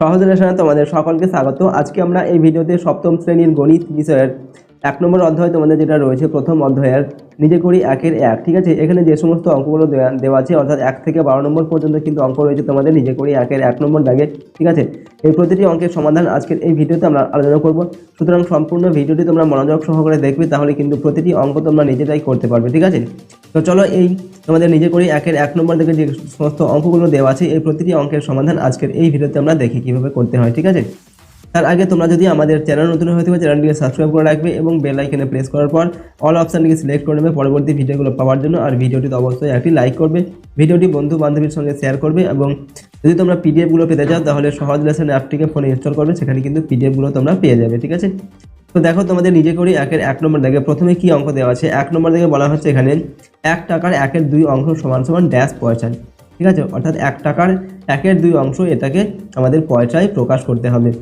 সহজ রেশনে তোমাদের সকলকে স্বাগত। আজকে আমরা এই ভিডিওতে সপ্তম শ্রেণির গণিত বিষয়ের এক নম্বর অধ্যায় তোমাদের যেটা রয়েছে, প্রথম অধ্যায়ের নিজে করি একের এক, ঠিক আছে? এখানে যে সমস্ত অঙ্কগুলো দেওয়া আছে, অর্থাৎ এক থেকে বারো নম্বর পর্যন্ত কিন্তু অঙ্ক রয়েছে তোমাদের, নিজে করি একের এক নম্বর দাগে ঠিক আছে? এই প্রতিটি অঙ্কের সমাধান আজকের এই ভিডিওতে আমরা আলোচনা করব। সুতরাং সম্পূর্ণ ভিডিওটি তোমরা মনোযোগ সহকারে দেখবে, তাহলে কিন্তু প্রতিটি অঙ্ক তোমরা নিজেরাই করতে পারবে, ঠিক আছে? তো চলো এই তোমাদের নিজে করি একের এক নম্বর থেকে যে সমস্ত অঙ্কগুলো দেওয়া আছে, এই প্রতিটি অঙ্কের সমাধান আজকের এই ভিডিওতে আমরা দেখি কীভাবে করতে হয়, ঠিক আছে? তার আগে তোমরা যদি আমাদের চ্যানেল নতুন হয়ে থাকো, চ্যানেলটিকে সাবস্ক্রাইব করে রাখবে এবং বেল আইকনে প্রেস করার পর অল অপশানটিকে সিলেক্ট করে নেবে পরবর্তী ভিডিওগুলো পাওয়ার জন্য। আর ভিডিওটিতে অবশ্যই একটি লাইক করবে। ভিডিওটি বন্ধু বান্ধবীর সঙ্গে শেয়ার করবে এবং যদি তোমরা পিডিএফগুলো পেতে চাও, তাহলে সহজ লেসন অ্যাপটিকে ফোনে ইনস্টল করবে। সেখানে কিন্তু পিডিএফগুলো তোমরা পেয়ে যাবে, ঠিক আছে? তো দেখো, তোমাদের নিজে করি একের এক নম্বর দেখে প্রথমে কি অঙ্ক দেওয়া আছে? এক নম্বর দেখে বলা হচ্ছে এখানে এক টাকার একের দুই অংশ সমান সমান ড্যাশ পয়সা, ঠিক আছে? অর্থাৎ এক টাকার একের দুই অংশ এটাকে আমাদের পয়সায় প্রকাশ করতে হবে।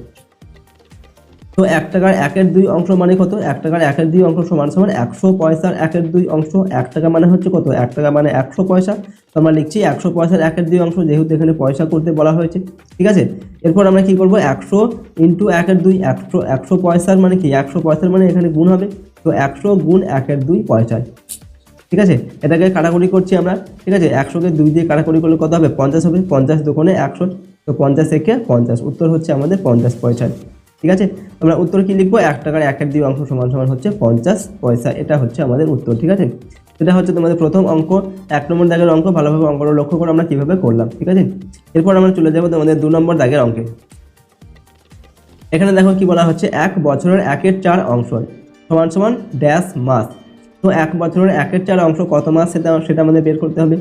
তো এক টাকার একের দুই অংশ মানে কত? এক টাকার একের দুই অংশ সমান সমান একশো পয়সার একের দুই অংশ। এক টাকা মানে হচ্ছে কত? এক টাকা মানে একশো পয়সা। তো আমরা লিখছি একশো পয়সার একের দুই অংশ, যেহেতু এখানে পয়সা করতে বলা হয়েছে, ঠিক আছে? এরপর আমরা কি করব? একশো ইন্টু একের দুই, একশো একশো পয়সার মানে কি? একশো পয়সার মানে এখানে গুণ হবে। তো একশো গুণ একের দুই পয়সায়, ঠিক আছে? এটাকে কাটাকুটি করছি আমরা, ঠিক আছে? একশোকে দুই দিয়ে কাটাকুটি করলে কত হবে? পঞ্চাশ হবে। পঞ্চাশ দোকানে একশো, তো পঞ্চাশ একে পঞ্চাশ। উত্তর হচ্ছে আমাদের পঞ্চাশ পয়সা ঠিক আছে? আমরা উত্তর কি লিখব? এক টাকার এক এক দুই অংশ সমান সমান হচ্ছে পঞ্চাশ পয়সা। এটা হচ্ছে আমাদের উত্তর, ঠিক আছে? এটা হচ্ছে তোমাদের প্রথম অঙ্ক। এক নম্বর দাগের অঙ্ক, ভালোভাবে অঙ্কটা লক্ষ্য করে আমরা কীভাবে করলাম, ঠিক আছে? এরপর আমরা চলে যাব তোমাদের দু নম্বর দাগের অঙ্কে। এখানে দেখো কি বলা হচ্ছে? এক বছরের একের চার অংশ সমান সমান ড্যাশ মাস। তো এক বছরের একের চার অংশ কত মাস? সেটা সেটা আমাদের বের করতে হবে।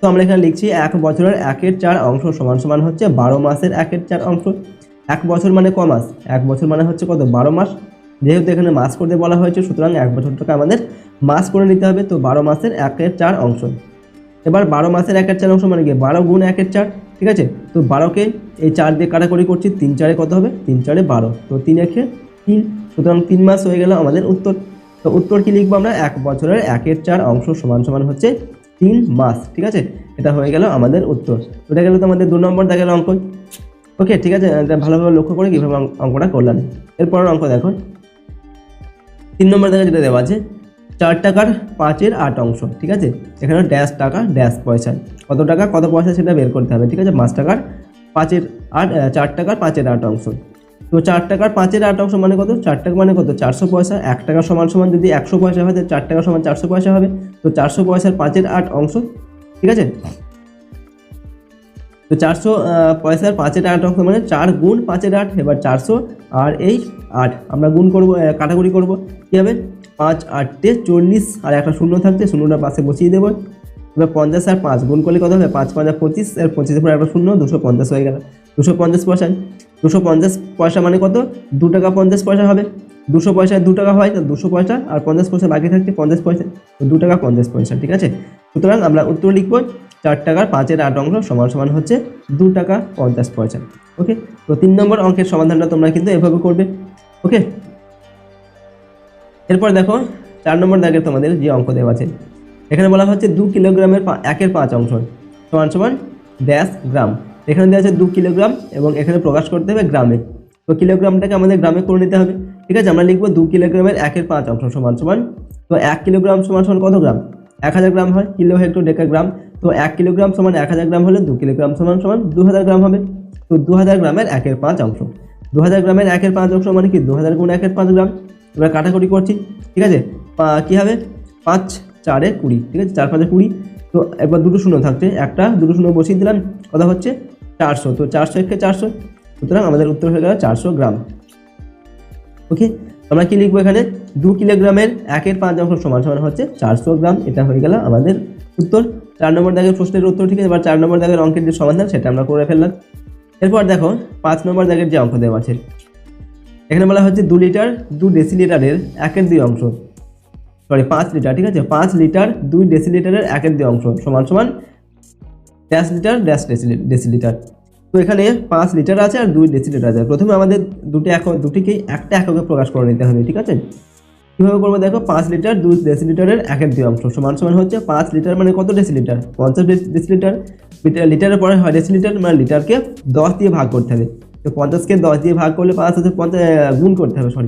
তো আমরা এখানে লিখছি, এক বছরের একের চার অংশ সমান সমান হচ্ছে বারো মাসের একের চার অংশ। এক বছর মানে ক মাস? এক বছর মানে হচ্ছে কত? বারো মাস? যেহেতু এখানে মাস করতে বলা হয়েছে, সুতরাং এক বছরটাকে আমাদের মাস করে নিতে হবে। তো বারো মাসের একের চার অংশ। এবার বারো মাসের একের চার অংশ মানে কি? বারো গুণ একের চার, ঠিক আছে? তো বারোকে এই চার দিয়ে কাটাকুটি করছি, তিন চারে কত হবে? তিন চারে বারো। তো তিন একে তিন, সুতরাং তিন মাস হয়ে গেল আমাদের উত্তর। তো উত্তর কি লিখব আমরা? এক বছরের একের চার অংশ সমান সমান হচ্ছে তিন মাস, ঠিক আছে? এটা হয়ে গেল আমাদের উত্তর। ওটা গেল তো আমাদের দু নম্বর দেখা গেল অঙ্ক ওকে ঠিক আছে ভালোভাবে লক্ষ্য করে কীভাবে অঙ্কটা করলাম। এরপরের অঙ্ক দেখো। তিন নম্বর দেখা যেটা দেওয়া আছে, চার টাকার পাঁচের আট অংশ, ঠিক আছে? এখানে ড্যাশ টাকা ড্যাশ পয়সা। কত টাকা, কত পয়সা সেটা বের করতে হবে, ঠিক আছে? পাঁচ টাকার পাঁচের আট চার টাকার পাঁচের আট অংশ। তো চার টাকার পাঁচের আট অংশ মানে কত? চার টাকা মানে কত? চারশো পয়সা। এক টাকা সমান সমান যদি একশো পয়সা হয়, তাহলে চার টাকা সমান চারশো পয়সা হবে। তো চারশো পয়সার পাঁচের আট অংশ, ঠিক আছে? তো চারশো পয়সার পাঁচের আট অংশ মানে চার গুণ পাঁচের আট, এবার চারশো আর এই আট, আমরা গুণ করব কাটাকুটি করব। কী হবে? পাঁচ আটটে চল্লিশ আর একটা শূন্য থাকছে, শূন্যটা পাশে বসিয়ে দেবো। এবার পঞ্চাশ আর পাঁচ, গুণ করলে কত হবে? পাঁচ পাঁচ পঁচিশ, আর পঁচিশের পর একটা শূন্য, দুশো পঞ্চাশ হয়ে গেল। দুশো পঞ্চাশ পয়সা, দুশো পঞ্চাশ পয়সা মানে কত? দু টাকা পঞ্চাশ পয়সা হবে। দুশো পয়সায় দু টাকা হয় তো দুশো পয়সা, আর পঞ্চাশ পয়সা বাকি থাকছে পঞ্চাশ পয়সা, তো দু টাকা পঞ্চাশ পয়সা, ঠিক আছে? সুতরাং আমরা উত্তর লিখব চার টাকার পাঁচের আট অংশ সমান সমান হচ্ছে দু টাকা পঞ্চাশ পয়সা। ওকে তো তিন নম্বর অঙ্কের সমাধানটা তোমরা কিন্তু এভাবে করবে। ওকে এরপর দেখো, চার নম্বর দাগের তোমাদের যে অঙ্ক দেওয়া আছে, এখানে বলা হচ্ছে দু কিলোগ্রামের একের পাঁচ অংশ সমান সমান ড্যাশ গ্রাম। এখানে দেওয়া আছে দু কিলোগ্রাম এবং এখানে প্রকাশ করতে হবে গ্রামে। তো কিলোগ্রামটাকে আমাদের গ্রামে করে নিতে হবে। ঠিক আছে? আমরা লিখব দু কিলোগ্রামের একের পাঁচ অংশ সমান সমান। তো এক কিলোগ্রাম সমান সমান কত গ্রাম? এক হাজার গ্রাম হয়। Kilo hecto deca gram. তো এক কিলোগ্রাম সমান এক হাজার গ্রাম হলে দু কিলোগ্রাম সমান সমান দু হাজার গ্রাম হবে। তো দু হাজার গ্রামের একের পাঁচ অংশ। দু হাজার গ্রামের একের পাঁচ অংশ মানে কি? দু হাজার গুণ একের পাঁচ গ্রাম। এবার কাটাকুটি করছি, ঠিক আছে? কি হবে? পাঁচ, চারে কুড়ি, ঠিক আছে? চার, পাঁচে কুড়ি। তো একবার দুটো শূন্য থাকছে। একটা, দুটো শূন্য বসিয়ে দিলাম। কথা হচ্ছে চারশো। তো চারশো একে চারশো। সুতরাং আমাদের উত্তর হয়ে গেল চারশো গ্রাম। ওকে? আমরা কি লিখব এখানে? দু কিলোগ্রামের একের পাঁচ অংশ সমান সমান হচ্ছে চারশো গ্রাম। এটা হয়ে গেল আমাদের উত্তর। চার নম্বর দাগের প্রশ্নের উত্তর ঠিক আছে, এবার চার নম্বর দাগের অঙ্কের যে সমাধান সেটা আমরা করে ফেললাম। এরপর দেখো, পাঁচ নম্বর দাগের যে অঙ্ক দেওয়া আছে, এখানে বলা হচ্ছে দু লিটার দু ডেসিলিটারের একের দুই অংশ। সরি পাঁচ লিটার, ঠিক আছে? পাঁচ লিটার দুই ডেসিলিটারের একের দুই অংশ, সমান সমান dash litre dash deci- decilitre. তো এখানে পাঁচ লিটার আছে আর দুই ডেসিলিটার আছে। প্রথমে আমাদের দুটি একক, দুটিকেই একটা এককে প্রকাশ করে নিতে হবে, ঠিক আছে? কীভাবে করব দেখো? পাঁচ লিটার দুই ডেসিলিটারের একের দুই অংশ। সমান সমান হচ্ছে পাঁচ লিটার মানে কত ডেসিলিটার পঞ্চাশ ডেসিলিটার লিটারের পরে হয় ডেসিলিটার মানে লিটারকে দশ দিয়ে ভাগ করতে হবে। তো পঞ্চাশকে দশ দিয়ে ভাগ করলে পাঁচ হচ্ছে পঞ্চাশ গুণ করতে হবে সরি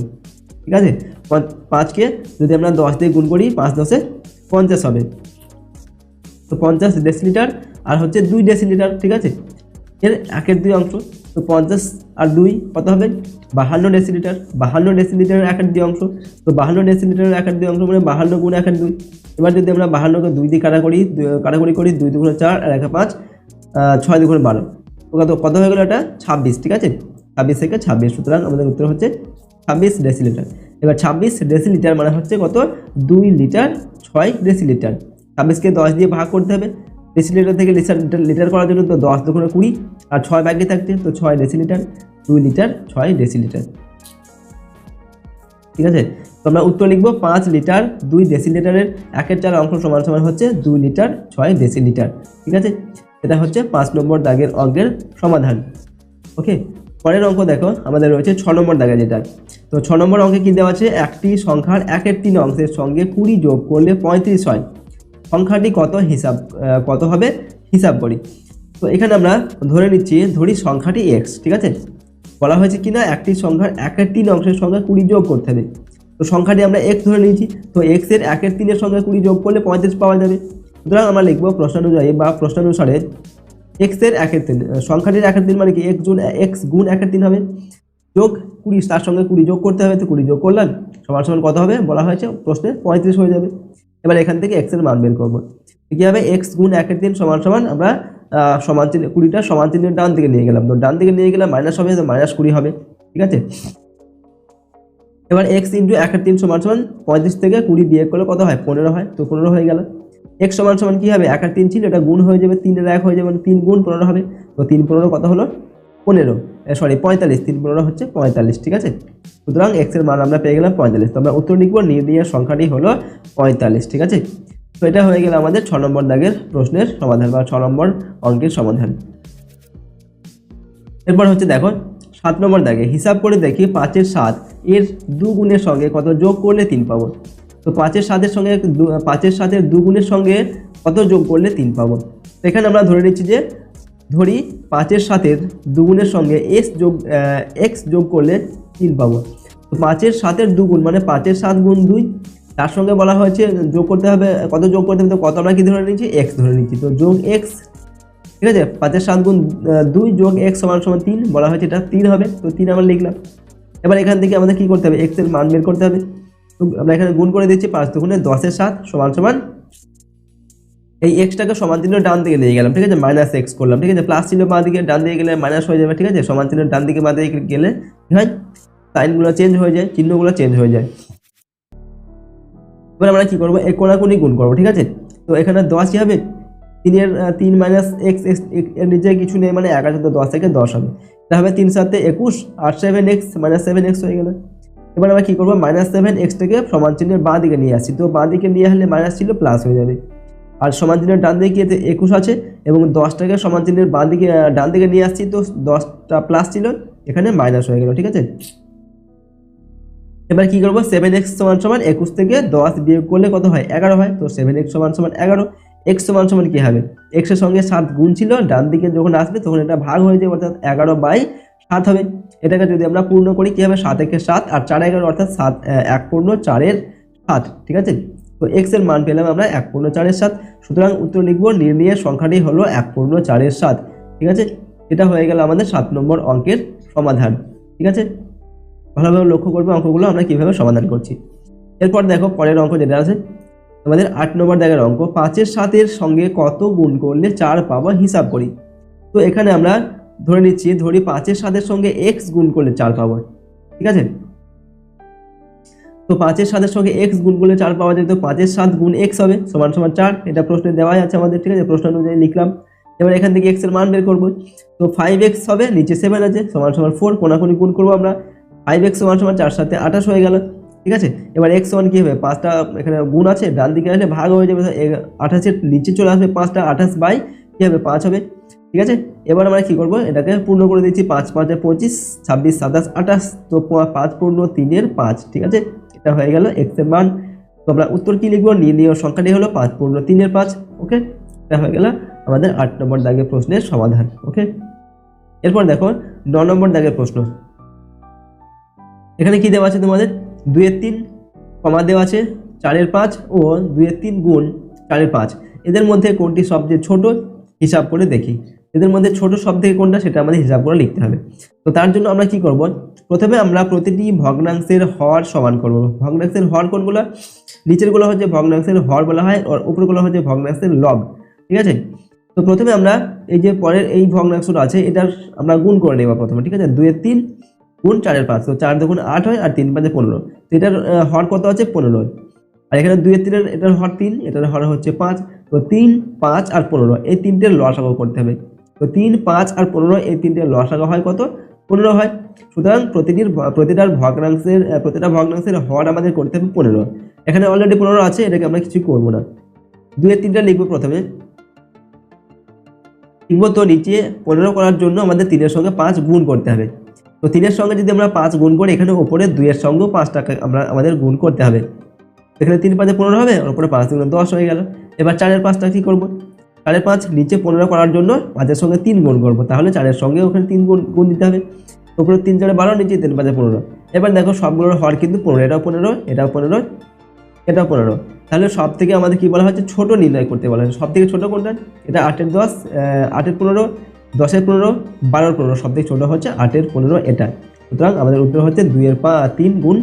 ঠিক আছে? পাঁচ- পাঁচকে যদি আমরা দশ দিয়ে গুণ করি, পাঁচ দশে পঞ্চাশ হবে। তো পঞ্চাশ ডেসিলিটার আর হচ্ছে দুই ডেসিলিটার ঠিক আছে? এর একের দুই অংশ। তো পঞ্চাশ আর দুই কত হবে? বাহান্ন ডেসিলিটার বাহান্ন ডেসিলিটারের একের দুই অংশ। তো বাহান্ন ডেসিলিটারের একের দুই অংশ মানে বাহান্ন গুণ একের দুই। এবার যদি আমরা বাহান্নকে দুই দিয়ে কাটাকরি দুই- কাটাকুটি করি দুই দুগুণে চার আর একে পাঁচ ছয় দুগুণে বারো। কত কত হয়ে গেলো এটা? ছাব্বিশ, ঠিক আছে? ছাব্বিশ থেকে ছাব্বিশ, সুতরাং আমাদের উত্তর হচ্ছে ছাব্বিশ ডেসিলিটার এবার ছাব্বিশ ডেসিলিটার মানে হচ্ছে কত? দুই লিটার ছয় ডেসিলিটার ছাব্বিশকে দশ দিয়ে ভাগ করতে হবে। ডেসিলিটার থেকে লিটার লিটার করার জন্য তো দশ দুগুণে কুড়ি, আর ছয় বাকি থাকছে তো ছয় ডেসিলিটার দুই লিটার ছয় ডেসিলিটার ঠিক আছে? তো আমরা উত্তর লিখব, পাঁচ লিটার দুই ডেসিলিটারের একের চার অঙ্ক সমান সমান হচ্ছে দুই লিটার ছয় ডেসিলিটার ঠিক আছে? এটা হচ্ছে পাঁচ নম্বর দাগের অঙ্কের সমাধান। ওকে? পরের অঙ্ক দেখো, আমাদের রয়েছে ছ নম্বর দাগে যেটা। তো ছ নম্বর অঙ্কে কী দেওয়া আছে? একটি সংখ্যার একের তিন অংশের সঙ্গে কুড়ি যোগ করলে পঁয়ত্রিশ হয়। সংখ্যাটি কত হিসাব কত হবে? হিসাব করি। তো এখানে আমরা ধরে নিচ্ছি, ধরি সংখ্যাটি এক্স ঠিক আছে? বলা হয়েছে কিনা, একটি সংখ্যার একের তিন অংশের সঙ্গে কুড়ি যোগ করতে হবে। তো সংখ্যাটি আমরা এক্স ধরে নিয়েছি, তো এক্সের একের তিনের সঙ্গে কুড়ি যোগ করলে পঁয়ত্রিশ পাওয়া যাবে। সুতরাং আমরা লিখব প্রশ্নানুযায়ী বা প্রশ্নানুসারে এক্সের একের তিন সংখ্যাটির একের তিন মানে কি এক্স গুণ এক্স গুণ একের তিন হবে। যোগ কুড়ি, তার সঙ্গে কুড়ি যোগ করতে হবে, তো কুড়ি যোগ করলাম, সমান সমান কত হবে? বলা হয়েছে প্রশ্নে পঁয়ত্রিশ হয়ে যাবে। এবার এখান থেকে এক্সের মান বের করব। কী হবে এক্স গুণ একের তিন সমান সমান আমরা সমান চিহ্ন, কুড়িটা সমান চিহ্নের ডান দিকে নিয়ে গেলাম। তো ডান দিকে নিয়ে গেলে মাইনাস হবে, তো মাইনাস কুড়ি হবে, ঠিক আছে? এবার এক্স ইন্টু একের তিন সমান সমান পঁয়ত্রিশ থেকে কুড়ি বিয়োগ করলে কত হয়? পনেরো হয়, তো পনেরো হয়ে গেল। এক্স সমান সমান কী হবে? একের তিন ছিল, এটা গুণ হয়ে যাবে, তিনের এক হয়ে যাবে, তিন গুণ পনেরো হবে, তো তিন পনেরো কত হলো? পনেরো। সরি পঁয়তাল্লিশ, তিন পনেরো হচ্ছে পঁয়তাল্লিশ, ঠিক আছে? সুতরাং এক্সের মান আমরা পেয়ে গেলাম পঁয়তাল্লিশ, তো আমরা উত্তর লিখব নির্ণয় সংখ্যাটি হলো পঁয়তাল্লিশ, ঠিক আছে? তো এটা হয়ে গেল আমাদের ছ নম্বর দাগের প্রশ্নের সমাধান বা ছ নম্বর অঙ্কের সমাধান। এরপর হচ্ছে দেখো, সাত নম্বর দাগে, হিসাব করে দেখি পাঁচের সাত এর দু গুণের সঙ্গে কত যোগ করলে তিন পাবো? তো পাঁচের সাতের সঙ্গে পাঁচের সাতের দু গুণের সঙ্গে কত যোগ করলে তিন পাবো? এখানে আমরা ধরে নিচ্ছি যে ধরি পাঁচের সাতের দুগুণের সঙ্গে এক্স যোগ এক্স যোগ করলে তিন পাবো। তো পাঁচের সাতের দুগুণ মানে পাঁচের সাত গুণ দুই, তার সঙ্গে বলা হয়েছে যোগ করতে হবে, কত যোগ করতে হবে, তো কত আমরা কী ধরে নিচ্ছি? এক্স ধরে নিচ্ছি। তো যোগ এক্স ঠিক আছে? পাঁচের সাত গুণ দুই যোগ এক্স সমান সমান তিন, বলা হয়েছে এটা তিন হবে, তো তিন আমরা লিখলাম। এবার এখান থেকে আমাদের কী করতে হবে? এক্সের মান বের করতে হবে। তো আমরা এখানে গুণ করে দিচ্ছি পাঁচ দুগুণে দশের সাত সমান সমান এই এক্সটাকে সমান চিহ্ন ডান দিকে নিয়ে গেলাম, ঠিক আছে? মাইনাস এক্স করলাম, ঠিক আছে? প্লাস চিহ্ন বাঁ দিকে, ডান দিকে গেলে মাইনাস হয়ে যাবে, ঠিক আছে? সমান চিহ্ন ডান দিকে, বাঁ দিকে গেলে কি হয় সাইনগুলো চেঞ্জ হয়ে যায়, চিহ্নগুলো চেঞ্জ হয়ে যায়। এবার আমরা কী করব? এই কোনাকুনি গুণ করব, ঠিক আছে? তো এখানে দশ কি হবে? তিনের তিন মাইনাস এক্স এক্সের নিচে কিছু নেই মানে এগারো তো দশ থেকে দশ হবে। হবে তিন সাথে একুশ আর seven x minus seven x হয়ে গেল। এবার আমরা কী করব? মাইনাস সেভেন এক্সটাকে সমান চিহ্নের বাঁ দিকে নিয়ে আসছি। তো বাঁ দিকে নিয়ে আসলে মাইনাস ছিল প্লাস হয়ে যাবে। আর সমান চিহ্নের ডান দিকে গিয়ে একুশ আছে এবং দশটাকে সমান চিহ্নের বাঁ দিকে ডান দিকে নিয়ে আসছি, তো দশটা প্লাস ছিল, এখানে মাইনাস হয়ে গেল, ঠিক আছে? এবার কি করব? সেভেন এক্স সমান সমান একুশ থেকে দশ বিয়োগ করলে কত হয়? এগারো হয়, তো সেভেন এক্স সমান সমান এগারো এক্স সমান সমান কী হবে? এক্সের সঙ্গে সাত গুণ ছিল, ডান দিকে যখন আসবে তখন এটা ভাগ হয়ে যাবে, অর্থাৎ এগারো বাই সাত হবে। এটাকে যদি আমরা পূর্ণ করি, কী হবে? সাত একে সাত, আর চার এগারো, অর্থাৎ সাত এক পূর্ণ চারের সাত, ঠিক আছে? তো এক্সের মান পেলাম আমরা এক পূর্ণ চারের সাত। সুতরাং উত্তর লিখব নির্ণয়ের সংখ্যাটি হলো এক পূর্ণ চারের সাত। ঠিক আছে? এটা হয়ে গেল আমাদের সাত নম্বর অঙ্কের সমাধান। ঠিক আছে? ভালোভাবে লক্ষ্য করবে অঙ্কগুলো আমরা কীভাবে সমাধান করছি। এরপর দেখো পরের অঙ্ক যেটা আছে। আমাদের আট নম্বর দাগের অঙ্ক, পাঁচের সাতের সঙ্গে কত গুণ করলে চার পাবো হিসাব করি। তো এখানে আমরা ধরে নিচ্ছি, ধরি পাঁচের সাতের সঙ্গে এক্স গুণ করলে চার পাবো। ঠিক আছে? তো পাঁচের সাতের সঙ্গে এক্স গুণ করলে চার পাওয়া যায়, তো পাঁচের সাত গুণ এক্স হবে, সমান সমান চার। এটা প্রশ্নে দেওয়াই আছে আমাদের, ঠিক আছে? প্রশ্ন অনুযায়ী লিখলাম। এবার এখান থেকে এক্সের মান বের করব। তো ফাইভ এক্স হবে, নিচে সেভেন আছে, সমান সমান ফোর কোনাকুনি গুণ করব আমরা। ফাইভ এক্স সমান সমান চার সাথে আঠাশ হয়ে গেল, ঠিক আছে? এবার এক্স সমান কী হবে? পাঁচটা এখানে গুণ আছে, ডান দিকে আসলে ভাগ হয়ে যাবে আঠাশের নিচে চলে আসবে পাঁচটা আঠাশ বাই, কী হবে? পাঁচ হবে, ঠিক আছে? এবার আমরা কী করব? এটাকে পূর্ণ করে দিচ্ছি পাঁচ, পাঁচে পঁচিশ, ছাব্বিশ, সাতাশ, আঠাশ, তো পাঁচ পূর্ণ তিনের পাঁচ, ঠিক আছে? এটা হয়ে গেল এক্সের মান তো আমরা উত্তর কী লিখব নির্ণীয় সংখ্যাটি হলো পাঁচ, পূর্ণ তিনের পাঁচ ওকে এটা হয়ে গেল আমাদের আট নম্বর দাগের প্রশ্নের সমাধান ওকে এরপর দেখো, ন নম্বর দাগের প্রশ্ন। এখানে কি দেওয়া আছে তোমাদের? দুইয়ের তিন কমা দেওয়া আছে, চারের পাঁচ ও দুইয়ের তিন গুণ চারের পাঁচ। এদের মধ্যে কোনটি সবচেয়ে ছোট হিসাব করে দেখি। এদের মধ্যে ছোট সব থেকে কোনটা সেটা আমাদের হিসাব করে লিখতে হবে। তো তার জন্য আমরা কি করব? প্রথমে আমরা প্রতিটি ভগ্নাংশের হর সমান করব। ভগ্নাংশের হর কোনগুলো? নিচেরগুলো হচ্ছে ভগ্নাংশের হর বলা হয়, আর উপরগুলো হচ্ছে ভগ্নাংশের লব। ঠিক আছে? তো প্রথমে আমরা এই যে পরের এই ভগ্নাংশটা আছে, এটার আমরা গুণ করে নেব প্রথমে। ঠিক আছে? দুইয়ের তিন গুণ চারের পাঁচ। তো চার দুগুণ আট হয়, আর তিন পাঁচে পনেরো। তো এটার হর কত আছে? পনেরো। আর এখানে দুইয়ের তিনের, এটার হর তিন, এটার হর হচ্ছে পাঁচ। তো তিন, পাঁচ আর পনেরো। এই তিনটে লসাগু করতে হবে। তো তিন, পাঁচ আর পনেরো, এই তিনটে লসাগু হয় কত? পনেরো হয়। সুতরাং প্রতিটির প্রতিটার ভগ্নাংশের প্রতিটা ভগ্নাংশের হর আমাদের করতে হবে পনেরো। এখানে অলরেডি পনেরো আছে, এটাকে আমরা কিছু করব না। দুইয়ের তিনটা লিখব প্রথমে। লিখব তো নিচে, পনেরো করার জন্য আমাদের তিনের সঙ্গে পাঁচ গুণ করতে হবে। তো তিনের সঙ্গে যদি আমরা পাঁচ গুণ করি, এখানে ওপরে দুইয়ের সঙ্গেও পাঁচ টাকা আমরা, আমাদের গুণ করতে হবে। এখানে তিন পাঁচে পনেরো হবে ওপরে পাঁচ গুণ দশ হয়ে গেল। এবার চারের পাঁচটা কী করব? চারের পাঁচ, নিচে পনেরো করার জন্য পাঁচের সঙ্গে তিন গুণ করব। তাহলে চারের সঙ্গে ওখানে তিন গুণ গুণ দিতে হবে। উপরে তিন চারে বারো, নিচে তিন, পাঁচে পনেরো। এবার দেখো সবগুলোর হর কিন্তু পনেরো, এটাও পনেরো এটাও পনেরো এটাও পনেরো। তাহলে সব থেকে আমাদের কী বলা হচ্ছে ছোট নির্ণয় করতে বলা হচ্ছে সব থেকে ছোটো কোনটা? এটা আটের দশ আটের পনেরো, দশের পনেরো, বারোর পনেরো। সব থেকে ছোটো হচ্ছে আটের পনেরো এটা। সুতরাং আমাদের উত্তর হচ্ছে দুইয়ের পা, তিন গুণ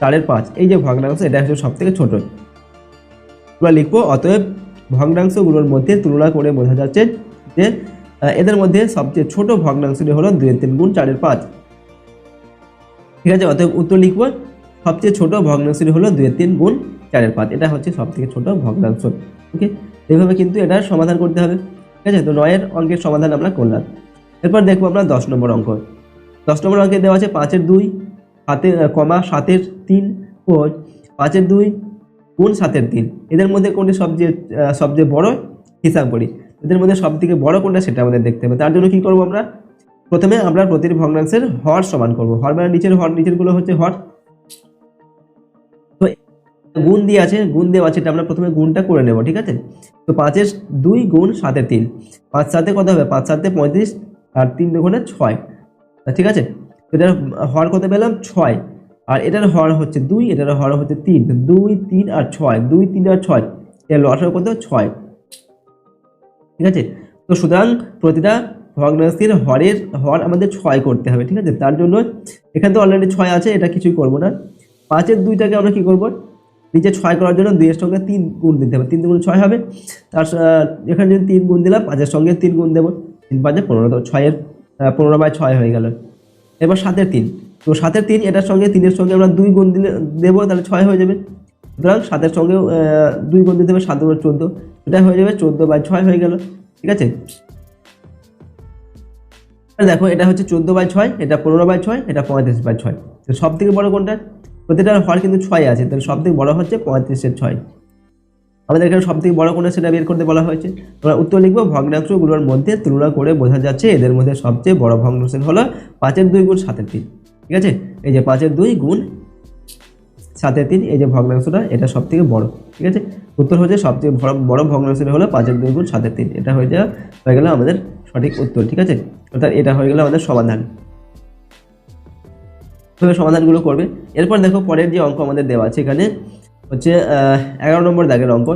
চারের পাঁচ। এই যে ভগ্নাংশ এটা হচ্ছে সব থেকে ছোটো। আমরা লিখব, অতএব ভগ্নাংশগুলোর মধ্যে তুলনা করে বোঝা যাচ্ছে যে এদের মধ্যে সবচেয়ে ছোট ভগ্নাংশটি হলো দুইয়ের তিন গুণ চারের পাঁচ। ঠিক আছে, অতএব উত্তর লিখব, সবচেয়ে ছোট ভগ্নাংশটি হলো দুইয়ের তিন গুণ চারের পাঁচ। এটা হচ্ছে সব থেকে ছোট ভগ্নাংশ। ওকে? এইভাবে কিন্তু এটার সমাধান করতে হবে। ঠিক আছে, তো নয়ের অঙ্কের সমাধান আমরা করলাম। এরপর দেখব আমরা দশ নম্বর অঙ্ক। দশ নম্বর অঙ্কে দেওয়া আছে পাঁচের দুই হাতের কমা সাতের তিন ও পাঁচের দুই গুণ সাতের তিন এদের মধ্যে কোনটি সবচেয়ে সবচেয়ে বড়? হিসাব করি। এদের মধ্যে সব থেকে বড় কোনটা সেটা আমাদের দেখতে হবে। তার জন্য কি করব আমরা? প্রথমে আমরা প্রতিটি ভগ্নাংশের হর সমান করব। হর মানে নিচের হর, নিচেরগুলো হচ্ছে হর। তো গুণ দিয়ে আছে, গুণ দেওয়া আছে এটা আমরা প্রথমে গুণটা করে নেব, ঠিক আছে? তো পাঁচের দুই গুণ সাতের তিন। পাঁচ সাতে কত হবে? পাঁচ সাতে পঁয়ত্রিশ, আর তিন দুগুণে ছয়। ঠিক আছে? তো হর কত পেলাম? ছয়। আর এটার হর হচ্ছে দুই, এটার হর হচ্ছে তিন। দুই, তিন আর ছয়, দুই, তিন আর ছয়। এর লসাগু কত? ছয়। ঠিক আছে? তো সুতরাং প্রতিটা ভগ্নাংশের হরের হর আমাদের ছয় করতে হবে, ঠিক আছে? তার জন্য এখানে তো অলরেডি ছয় আছে, এটা কিছুই করব না। পাঁচের দুইটাকে আমরা কি করব? নিচে ছয় করার জন্য দুইয়ের সঙ্গে তিন গুণ দিতে হবে। তিন গুণ ছয় হবে। তার এখানে যদি তিন গুণ দিলাম, পাঁচের সঙ্গে তিন গুণ দেবো। তিন পাঁচে পনেরো ছয়ের পনেরো বাই ছয় হয়ে গেল। এবার সাতের তিন। তো সাতের তিন, এটার সঙ্গে তিনের সঙ্গে আমরা দুই গুণ দিলে দেবো, তাহলে ছয় হয়ে যাবে। সুতরাং সাতের সঙ্গেও দুই গুণ দিতে হবে সাত গুণ চোদ্দ। এটা হয়ে যাবে চোদ্দ বাই ছয় হয়ে গেল, ঠিক আছে? দেখো, এটা হচ্ছে চোদ্দ বাই ছয়, এটা পনেরো বাই ছয়, এটা পঁয়ত্রিশ বাই ছয়। তো সব থেকে বড় কোনটা? প্রতিটার হর কিন্তু ছয় আছে, তাহলে সব থেকে বড় হচ্ছে পঁয়ত্রিশের ছয়। আমাদের এখানে সব থেকে বড় কোনটা সেটা বের করতে বলা হয়েছে। আমরা উত্তর লিখব, ভগ্নাংশগুলোর মধ্যে তুলনা করে বোঝা যাচ্ছে এদের মধ্যে সবচেয়ে বড় ভগ্নাংশ হলো পাঁচের দুই গুণ সাতের তিন। ঠিক আছে? এই যে পাঁচের দুই গুণ সাতের তিন, এই যে ভগ্নাংশটা, এটা সব থেকে বড়, ঠিক আছে? উত্তর হচ্ছে সবথেকে বড় বড় ভগ্নাংশটা হলো পাঁচের দুই গুণ সাতের তিন, এটা হয়ে যাওয়া হয়ে গেল আমাদের সঠিক উত্তর, ঠিক আছে? অর্থাৎ এটা হয়ে গেল আমাদের সমাধান। এভাবে সমাধানগুলো করবে। এরপর দেখো পরের যে অঙ্ক আমাদের দেওয়া আছে এখানে, হচ্ছে এগারো নম্বর দাগের অঙ্ক।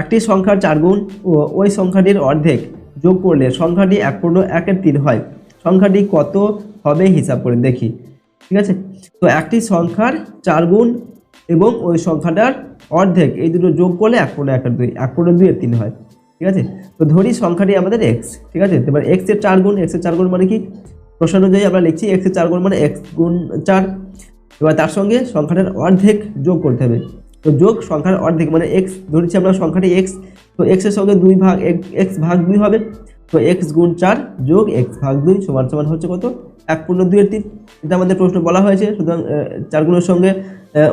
একটি সংখ্যার চার গুণ ও ওই সংখ্যাটির অর্ধেক যোগ করলে সংখ্যাটি এক পূর্ণ একের তিন হয়। সংখ্যাটি কত হবে হিসাব করে দেখি। ঠিক আছে? তো একটি সংখ্যার চার গুণ এবং ওই সংখ্যাটার অর্ধেক, এই দুটো যোগ করলে এক পূর্ণ একের দুই, এক পূর্ণ দুইয়ের তিন হয়, ঠিক আছে? তো ধরি সংখ্যাটি আমাদের এক্স ঠিক আছে? এবার এক্সের চার গুণ এক্সের চার গুণ মানে কি? প্রশ্ন অনুযায়ী আমরা লিখছি এক্সের চার গুণ মানে এক্স গুণ চার, এবার তার সঙ্গে সংখ্যাটার অর্ধেক যোগ করতে হবে। তো যোগ সংখ্যার অর্ধেক মানে এক্স ধরেছি আমরা সংখ্যাটি এক্স তো এক্সের সঙ্গে দুই ভাগ এক্স ভাগ দুই হবে, তো এক্স গুণ চার যোগ এক্স ভাগ দুই সমান সমান হচ্ছে কত? এক পূর্ণ দুইয়ের তিন এটা আমাদের প্রশ্ন বলা হয়েছে সুতরাং আহ, চার গুণের সঙ্গে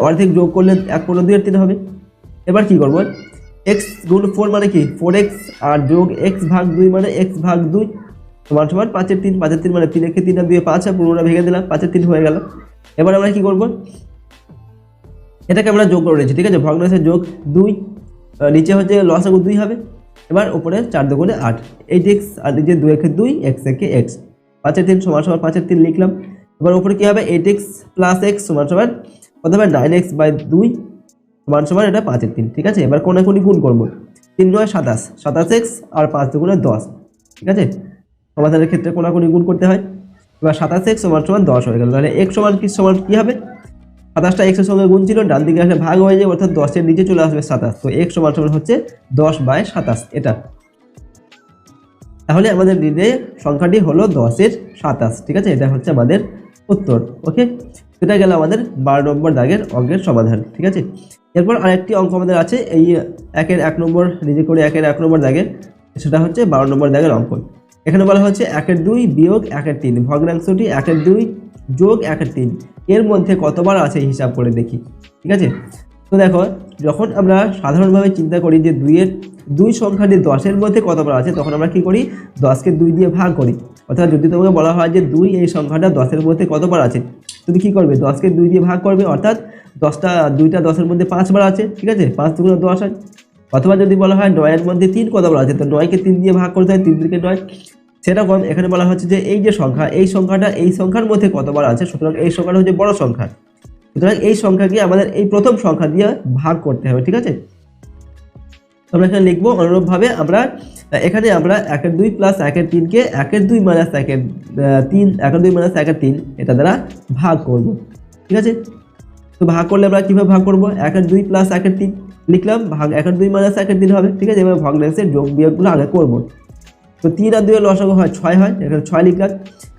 অর্ধেক যোগ করলে এক পূর্ণ দুইয়ের তিন হবে। এবার কি করব? এক্স গুণ ফোর মানে কি? ফোর এক্স আর যোগ এক্স ভাগ দুই মানে এক্স ভাগ দুই। সমান সমান পাঁচের তিন পাঁচের তিন মানে তিন তিন আর দুই পাঁচ আর পুরোটা ভেঙে দিলাম পাঁচের তিন হয়ে গেল। এবার আমরা কি করব? এটাকে আমরা যোগ করে নিয়েছি ঠিক আছে? ভগ্নাংশের যোগ দুই নিচে হচ্ছে লসাগু দুই হবে। এবার উপরে চার দুগুণে আট। এইট এক্স আর নিচে দুই একে দুই এক্স একে এক্স পাঁচের তিন সমান সমান পাঁচের তিন লিখলাম। এবার উপরে কি হবে? এইট এক্স প্লাস এক্স সমান সমান কত হবে নাইন এক্স বাই দুই সমান সমান এটা পাঁচের তিন, ঠিক আছে? এবার কোনাকুনি গুণ করব। তিন নয় সাতাশ সাতাশ এক্স আর পাঁচ দুগুণে দশ, ঠিক আছে? সমাধানের ক্ষেত্রে কোনাকুনি গুণ করতে হয়। এবার সাতাশ এক্স সমান সমান দশ হয়ে গেল। তাহলে এক্স সমান কি সমান কি হবে? সাতাশটা এক্সের সঙ্গে গুণ ছিল, ডান দিকে আসলে ভাগ হয়ে যাবে, অর্থাৎ দশের নিচে চলে আসবে সাতাশ। তো এক্স সমান সমান হচ্ছে দশ বাই সাতাশ, এটা। তাহলে আমাদের নির্ণয় সংখ্যাটি হলো দশের সাতাশ, ঠিক আছে? এটা হচ্ছে আমাদের উত্তর, ওকে? এটা গেল আমাদের বারো নম্বর দাগের অঙ্কের সমাধান, ঠিক আছে? এরপর আরেকটি অঙ্ক আমাদের আছে, এই একের এক নম্বর, নিজে করে একের এক নম্বর দাগের, সেটা হচ্ছে বারো নম্বর দাগের অঙ্ক। এখানে বলা হচ্ছে একের দুই বিয়োগ একের তিন, ভগ্নাংশটি একের দুই যোগ একের তিন। এর মধ্যে কতবার আছে হিসাব করে দেখি, ঠিক আছে? তো দেখো, যখন আমরা সাধারণভাবে চিন্তা করি যে দুইয়ের, দুই সংখ্যাটি দশের মধ্যে কতবার আছে, তখন আমরা কি করি? দশকে দুই দিয়ে ভাগ করি। অর্থাৎ যদি তোমাকে বলা হয় যে দুই এই সংখ্যাটা দশের মধ্যে কতবার আছে, তুমি কি করবে? দশকে দুই দিয়ে ভাগ করবে, অর্থাৎ দশটা, দুইটা দশের মধ্যে পাঁচবার আছে, ঠিক আছে? পাঁচ দুগুলো দশ হয়। অথবা যদি বলা হয় নয়ের মধ্যে তিন কতবার আছে, তো নয়কে তিন দিয়ে ভাগ করতে হয়, তিন দিকে নয়। সেরকম এখানে বলা হচ্ছে যে এই যে সংখ্যা, এই সংখ্যাটা এই সংখ্যার মধ্যে কতবার আছে, সুতরাং এই সংখ্যাটা হচ্ছে বড় সংখ্যা। সুতরাং এই সংখ্যাকে আমাদের এই প্রথম সংখ্যা দিয়ে ভাগ করতে হবে, ঠিক আছে? আমরা এখানে লিখব, অনুরূপভাবে আমরা, এখানে আমরা একের দুই প্লাস একের তিনকে একের দুই মাইনাস একের তিন, একের দুই মাইনাস একের তিন, এটা দ্বারা ভাগ করব, ঠিক আছে? তো ভাগ করলে আমরা কীভাবে ভাগ করব? একের দুই প্লাস একের তিন, লিখলাম, ভাগ একের দুই মাইনাস একের তিন হবে, ঠিক আছে? এবার ভগ্নাংশের যোগ বিয়োগগুলো আগে করব। তো তিন আর দুই লসাগু হয় ছয় হয়, এখানে ছয় লিখলাম।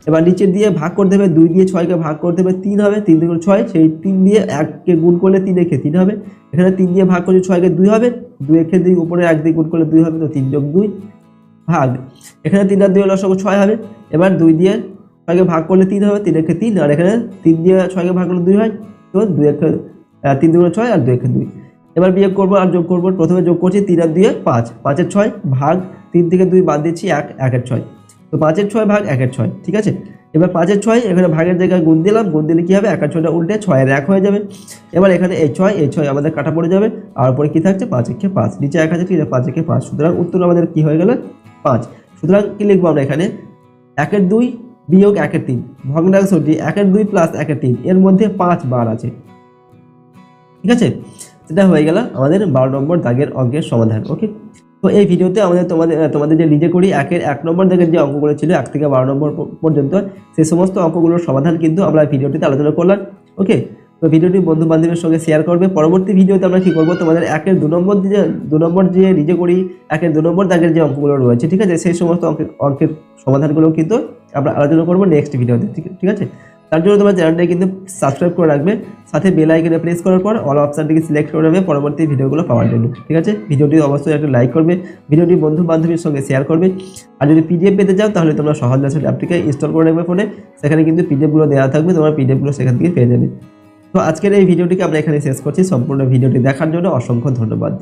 এবার নিচে দিয়ে ভাগ করতে হবে দুই দিয়ে ছয়কে ভাগ করতে হবে তিন হবে, তিন থেকে ছয়, সেই তিন দিয়ে এককে গুণ করলে তিন একে তিন হবে। এখানে তিন দিয়ে ভাগ করলে ছয়কে দুই হবে, দুই একে দুই, উপরে এক দিয়ে গুণ করলে দুই হবে, তো তিন যোগ দুই ভাগ। এখানে তিন আর দুই লসাগু ছয় হবে, এবার দুই দিয়ে ছয়কে ভাগ করলে তিন হবে, তিন একে তিন, আর এখানে তিন দিয়ে ছয়কে ভাগ করলে দুই হয়, তো দুই একে তিন দুগুলো ছয় আর দুই একে দুই। এবার বিয়োগ করব আর যোগ করব, প্রথমে যোগ করছি তিন আর দুয়ে পাঁচ, পাঁচের ছয় ভাগ, তিন থেকে দুই বাদ দিচ্ছি এক একের ছয়। তো পাঁচের ছয় ভাগ একের ছয়, ঠিক আছে? এবার পাঁচের ছয়, এখানে ভাগের জায়গায় গুণ দিলাম, গুণ দিলে কী হবে? একের ছয়টা উল্টে ছয়ের এক হয়ে যাবে। এবার এখানে এই ছয় এই ছয় আমাদের কাটা পড়ে যাবে, আর উপরে কী থাকছে? পাঁচ একে পাঁচ, নিচে এক আছে, ঠিক আছে, পাঁচ একে পাঁচ। সুতরাং উত্তর আমাদের কী হয়ে গেল? পাঁচ। সুতরাং কী লিখব আমরা এখানে? একের দুই বিয়োগ একের তিন। ভগ্নাংশটি একের দুই প্লাস একের তিন। এর মধ্যে পাঁচ বার আছে। ঠিক আছে? সেটা হয়ে গেল আমাদের বারো নম্বর দাগের অঙ্কের সমাধান। ওকে? তো এই ভিডিওতে আমাদের তোমাদের তোমাদের যে নিজে করি, একের এক নম্বর দাগের যে অঙ্কগুলো ছিল, এক থেকে বারো নম্বর পর্যন্ত সেই সমস্ত অঙ্কগুলোর সমাধান কিন্তু আমরা ভিডিওটিতে আলোচনা করলাম, ওকে? তো ভিডিওটি বন্ধু বান্ধবের সঙ্গে শেয়ার করবে, পরবর্তী ভিডিওতে আমরা কি করব, তোমাদের একের দু নম্বর যে, দু নম্বর যে নিজে করি, একের দু নম্বর দাগের যে অঙ্কগুলো রয়েছে, ঠিক আছে? সেই সমস্ত অঙ্কের অঙ্কের সমাধানগুলো কিন্তু আমরা আলোচনা করব নেক্সট ভিডিওতে ঠিক আছে? তার জন্য তোমার চ্যানেলটাকে কিন্তু সাবস্ক্রাইব করে রাখবে, সাথে বেল আইকনে প্রেস করার পর অল অপশানটিকে সিলেক্ট করে রাখবে পরবর্তী ভিডিওগুলো পাওয়ার জন্য, ঠিক আছে? ভিডিওটি অবশ্যই একটা লাইক করবে, ভিডিওটি বন্ধু বান্ধবীর সঙ্গে শেয়ার করবে, আর যদি পিডিএফ পেতে চাও তাহলে তোমরা সহজ লেসন অ্যাপটিকে ইনস্টল করে রাখবে ফোনে সেখানে কিন্তু পিডিএফগুলো দেওয়া থাকবে, তোমার পিডিএফগুলো সেখান থেকে পেয়ে যাবে। তো আজকের এই ভিডিওটিকে আমরা এখানে শেষ করছি, সম্পূর্ণ ভিডিওটি দেখার জন্য অসংখ্য ধন্যবাদ।